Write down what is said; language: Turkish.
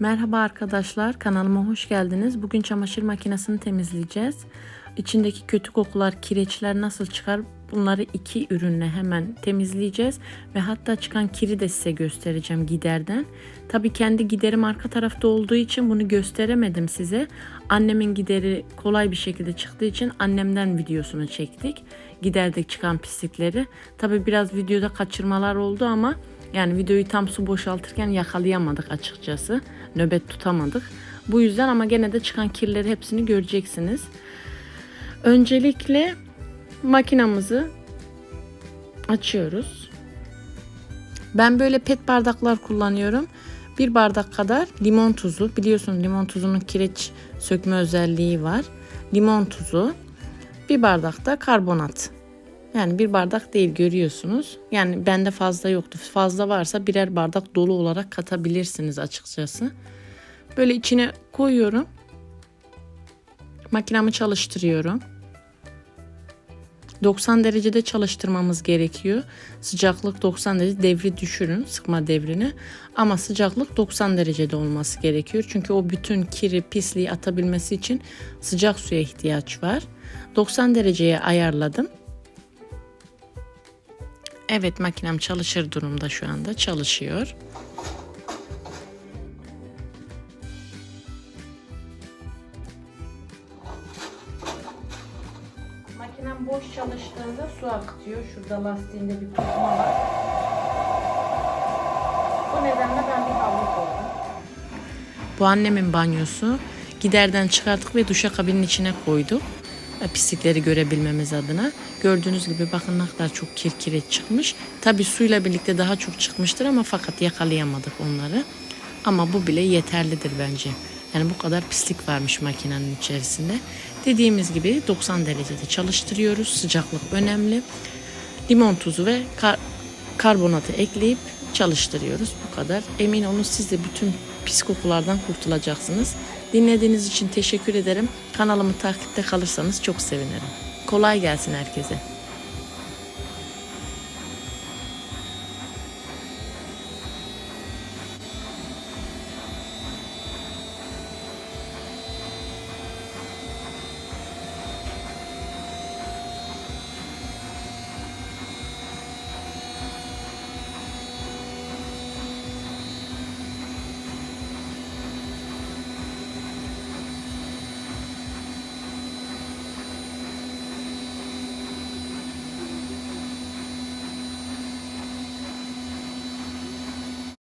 Merhaba arkadaşlar, kanalıma hoş geldiniz. Bugün çamaşır makinesini temizleyeceğiz. İçindeki kötü kokular, kireçler nasıl çıkar? Bunları iki ürünle hemen temizleyeceğiz ve hatta çıkan kiri de size göstereceğim giderden. Tabii kendi giderim arka tarafta olduğu için bunu gösteremedim size. Annemin gideri kolay bir şekilde çıktığı için annemden videosunu çektik. Giderde çıkan pislikleri. Tabii biraz videoda kaçırmalar oldu ama yani videoyu tam su boşaltırken yakalayamadık açıkçası. Nöbet tutamadık. Bu yüzden ama gene de çıkan kirleri hepsini göreceksiniz. Öncelikle makinamızı açıyoruz. Ben böyle pet bardaklar kullanıyorum. Bir bardak kadar limon tuzu. Biliyorsunuz limon tuzunun kireç sökme özelliği var. Limon tuzu. Bir bardak da karbonat. Yani bir bardak değil görüyorsunuz. Yani bende fazla yoktu. Fazla varsa birer bardak dolu olarak katabilirsiniz açıkçası. Böyle içine koyuyorum. Makinamı çalıştırıyorum. 90 derecede çalıştırmamız gerekiyor. Sıcaklık 90 derece devri düşürün sıkma devrini. Ama sıcaklık 90 derecede olması gerekiyor. Çünkü o bütün kiri pisliği atabilmesi için sıcak suya ihtiyaç var. 90 dereceye ayarladım. Evet makinem çalışır durumda şu anda çalışıyor. Makinem boş çalıştığında su akıtıyor. Şurada lastiğinde bir kurutma var. Bu nedenle ben bir havlu koydum. Bu annemin banyosu. Giderden çıkarttık ve duşakabinin içine koyduk. Pislikleri görebilmemiz adına. Gördüğünüz gibi bakın ne kadar çok kirkiret çıkmış. Tabi suyla birlikte daha çok çıkmıştır ama fakat yakalayamadık onları. Ama bu bile yeterlidir bence. Yani bu kadar pislik varmış makinenin içerisinde. Dediğimiz gibi 90 derecede çalıştırıyoruz. Sıcaklık önemli. Limon tuzu ve kar- karbonatı ekleyip çalıştırıyoruz. Bu kadar. Emin olun siz de bütün pis kokulardan kurtulacaksınız. Dinlediğiniz için teşekkür ederim. Kanalımı takipte kalırsanız çok sevinirim. Kolay gelsin herkese.